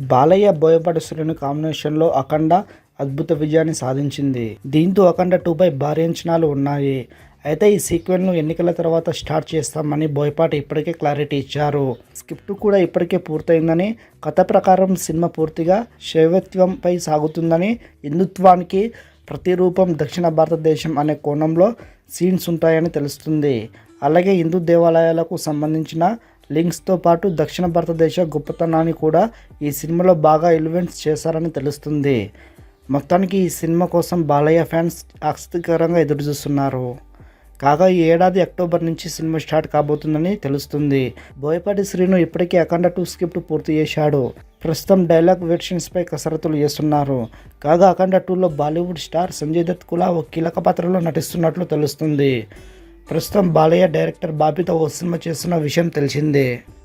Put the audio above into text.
బాలయ్య బోయపాటి సూర్యుని కాంబినేషన్లో అఖండ అద్భుత విజయాన్ని సాధించింది. దీంతో అఖండ టూపై భారీ అంచనాలు ఉన్నాయి. అయితే ఈ సీక్వెల్ను ఎన్నికల తర్వాత స్టార్ట్ చేస్తామని బోయపాటి ఇప్పటికే క్లారిటీ ఇచ్చారు. స్క్రిప్ట్ కూడా ఇప్పటికే పూర్తయిందని కథ ప్రకారం సినిమా పూర్తిగా శైవత్వంపై సాగుతుందని హిందుత్వానికి ప్రతిరూపం దక్షిణ భారతదేశం అనే కోణంలో సీన్స్ ఉంటాయని తెలుస్తుంది. అలాగే హిందూ దేవాలయాలకు సంబంధించిన లింక్స్తో పాటు దక్షిణ భారతదేశ గొప్పతనాన్ని కూడా ఈ సినిమాలో బాగా ఎలివెంట్స్ చేశారని తెలుస్తుంది. మొత్తానికి ఈ సినిమా కోసం బాలయ్య ఫ్యాన్స్ ఆసక్తికరంగా ఎదురుచూస్తున్నారు. కాగా ఈ ఏడాది అక్టోబర్ నుంచి సినిమా స్టార్ట్ కాబోతుందని తెలుస్తుంది. బోయపాటి శ్రీను ఇప్పటికే అఖండ టూ స్క్రిప్ట్ పూర్తి చేశాడు. ప్రస్తుతం డైలాగ్ వెర్షన్స్పై కసరత్తులు చేస్తున్నారు. కాగా అఖండ టూలో బాలీవుడ్ స్టార్ సంజయ్ దత్ కూడా ఒక కీలక పాత్రలో నటిస్తున్నట్లు తెలుస్తుంది. ప్రస్తుతం బాలయ్య డైరెక్టర్ బాపితో ఓ సినిమా చేస్తున్న విషయం తెలిసిందే.